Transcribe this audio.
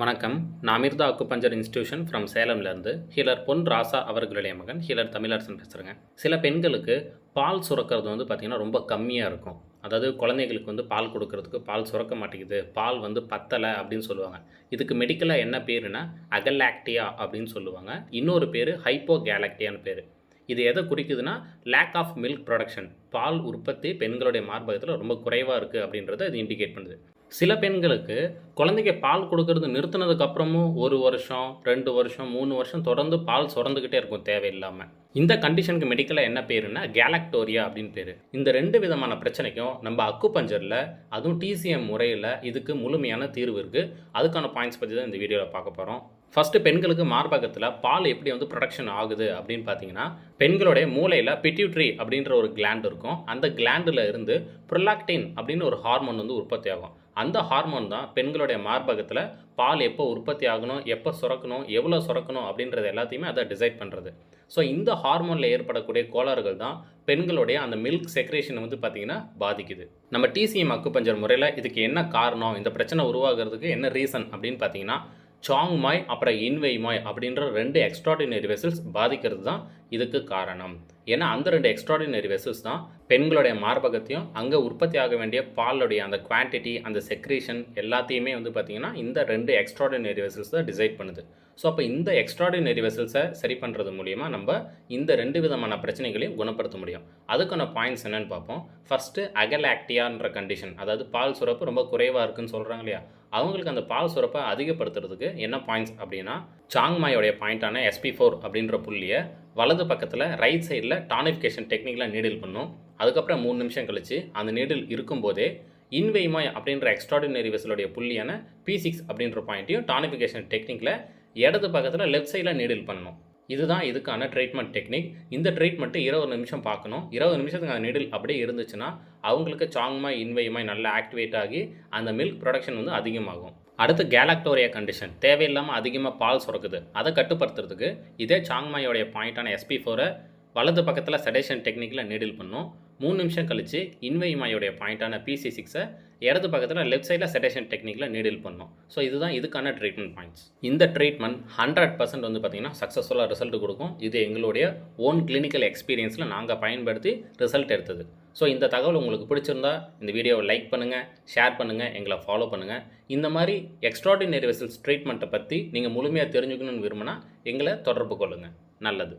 வணக்கம். நான் Amirtha acupuncture institution from சேலம்லேருந்து. ஹீலர் பொன் ராசா அவர்களுடைய மகன் ஹீலர் தமிழரசன் பேசுகிறேங்க சில பெண்களுக்கு பால் சுரக்கிறது வந்து பார்த்திங்கன்னா ரொம்ப கம்மியாக இருக்கும். அதாவது குழந்தைகளுக்கு வந்து பால் கொடுக்கறதுக்கு பால் சுரக்க மாட்டேங்குது. பால் வந்து பத்தலை அப்படின்னு சொல்லுவாங்க. இதுக்கு மெடிக்கலாக என்ன பேருனா அகலாக்டியா அப்படின்னு சொல்லுவாங்க. இன்னொரு பேர் ஹைப்போ கேலக்டியான்னு பேர். இது எதை குறிக்குதுன்னா லேக் ஆஃப் மில்க் ப்ரொடக்ஷன் பால் உற்பத்தி பெண்களுடைய மார்பகத்தில் ரொம்ப குறைவாக இருக்குது அப்படின்றத இது இண்டிகேட் பண்ணுது. சில பெண்களுக்கு குழந்தைக்கு பால் கொடுக்கறது நிறுத்தினதுக்கு அப்புறமும் ஒரு வருஷம் ரெண்டு வருஷம் மூணு வருஷம் தொடர்ந்து பால் சுரந்துக்கிட்டே இருக்கும் தேவையில்லாமல் இந்த கண்டிஷனுக்கு மெடிக்கலாக என்ன பேருன்னா கேலக்டோரியா அப்படின்னு பேர். இந்த ரெண்டு விதமான பிரச்சனைக்கும் நம்ம அக்குபஞ்சரில் அதுவும் டிசிஎம் முறையில் இதுக்கு முழுமையான தீர்வு இருக்குது அதுக்கான பாயிண்ட்ஸ் பற்றி தான் இந்த வீடியோவில் பார்க்க போகிறோம் ஃபஸ்ட்டு பெண்களுக்கு மார்பகத்தில் பால் எப்படி வந்து ப்ரொடக்ஷன் ஆகுது அப்படின்னு பார்த்தீங்கன்னா பெண்களுடைய மூளையில் பிட்யூட்ரி அப்படின்ற ஒரு கிளாண்ட் இருக்கும். அந்த கிளாண்டில் இருந்து ப்ரொலாக்டின் அப்படின்னு ஒரு ஹார்மோன் வந்து உற்பத்தி ஆகும். அந்த ஹார்மோன் தான் பெண்களுடைய மார்பகத்தில் பால் எப்போ உற்பத்தி ஆகணும் எப்போ சுரக்கணும் எவ்வளோ சுரக்கணும் அப்படின்றது எல்லாத்தையுமே அதை டிசைட் பண்ணுறது ஸோ இந்த ஹார்மோனில் ஏற்படக்கூடிய கோளாறுகள் தான் பெண்களுடைய அந்த மில்க் செக்ரேஷன் வந்து பார்த்திங்கன்னா பாதிக்குது. நம்ம டிசிஎம் அக்குப்பஞ்சர் முறையில் இதுக்கு என்ன காரணம் இந்த பிரச்சனை உருவாகிறதுக்கு என்ன ரீசன் அப்படின்னு பார்த்தீங்கன்னா சாங் மாய் அப்புறம் இன்வெய் மாய் அப்படின்ற ரெண்டு எக்ஸ்ட்ராடினரி வெசல்ஸ் பாதிக்கிறது தான் இதுக்கு காரணம். ஏன்னா அந்த ரெண்டு எக்ஸ்ட்ராடினரி வெசல்ஸ் தான். பெண்களுடைய மார்பகத்தையும் அங்கே உற்பத்தி ஆக வேண்டிய பாலுடைய அந்த குவான்டிட்டி அந்த செக்ரேஷன் எல்லாத்தையுமே வந்து பார்த்திங்கன்னா இந்த ரெண்டு எக்ஸ்ட்ராடினரி வெசல்ஸ் தான் டிசைட் பண்ணுது. ஸோ அப்போ இந்த எக்ஸ்ட்ராடினரி வெசல்ஸை சரி பண்ணுறது மூலிமா நம்ம இந்த ரெண்டு விதமான பிரச்சனைகளையும் குணப்படுத்த முடியும். அதுக்கான பாயிண்ட்ஸ் என்னென்னு பார்ப்போம். ஃபஸ்ட்டு அகலாக்டியான்ற கண்டிஷன் அதாவது பால் சுரப்பு ரொம்ப குறைவாக இருக்குன்னு சொல்கிறாங்க இல்லையா? அவங்களுக்கு அந்த பால் சுரப்பை அதிகப்படுத்துறதுக்கு என்ன பாயிண்ட்ஸ் அப்படின்னா சாங்மாயோடைய பாயிண்டான எஸ்பி ஃபோர் அப்படின்ற புள்ளியை வலது பக்கத்தில் ரைட் சைடில் டானிஃபிகேஷன் டெக்னிக்கில் நீடில் பண்ணும். அதுக்கப்புறம் மூணு நிமிஷம் கழித்து அந்த நீடில் இருக்கும்போதே இன்வெய்மாய் அப்படின்ற எக்ஸ்ட்ராடினரி வெசலுடைய புள்ளியான பி சிக்ஸ் அப்படின்ற பாயிண்ட்டையும் டானிஃபிகேஷன் டெக்னிக்கில் இடது பக்கத்தில் லெஃப்ட் சைடில் நீடில் பண்ணணும் இதுதான் இதுக்கான ட்ரீட்மெண்ட் டெக்னிக் இந்த ட்ரீட்மெண்ட்டு இருபது நிமிஷம் பார்க்கணும். இருபது நிமிஷத்துக்கு அந்த நீடில் அப்படியே இருந்துச்சுன்னா அவங்களுக்கு சாங்மாய் இன்வெய்மாய் நல்லா ஆக்டிவேட் ஆகி அந்த மில்க் ப்ரொடக்ஷன் வந்து அதிகமாகும். அடுத்து கேலக்டோரியா கண்டிஷன் தேவையில்லாமல் அதிகமாக பால் சுரக்குது. அதை கட்டுப்படுத்துறதுக்கு இதே சாங்மாயோடைய பாயிண்டான எஸ்பி ஃபோரை வலது பக்கத்தில் செடேஷன் டெக்னிக்கில் நீடில் பண்ணும். மூணு நிமிஷம் கழித்து இன்வைமாயோடைய பாயிண்டான பிசி சிக்ஸை இடது பக்கத்தில் லெஃப்ட் சைடில் செடேஷன் டெக்னிக்கில் நீடில் பண்ணும் ஸோ இதுதான் இதுக்கான ட்ரீட்மெண்ட் பாயிண்ட்ஸ் இந்த ட்ரீட்மெண்ட் ஹண்ட்ரட் பர்சன்ட் வந்து பார்த்திங்கன்னா சக்ஸஸ்ஃபுல்லாக ரிசல்ட் கொடுக்கும். இது எங்களுடைய ஓன் கிளினிக்கல் எக்ஸ்பீரியன்ஸில் நாங்கள் பயன்படுத்தி ரிசல்ட் எடுத்தது. ஸோ இந்த தகவல் உங்களுக்கு பிடிச்சிருந்தா இந்த வீடியோவை லைக் பண்ணுங்கள் ஷேர் பண்ணுங்கள் எங்களை ஃபாலோ பண்ணுங்கள் இந்த மாதிரி எக்ஸ்ட்ராடினரி வெசல்ஸ் ட்ரீட்மெண்ட்டை பற்றி நீங்கள் முழுமையாக தெரிஞ்சுக்கணும்னு விரும்பினா எங்களை தொடர்பு கொள்ளுங்கள் நல்லது.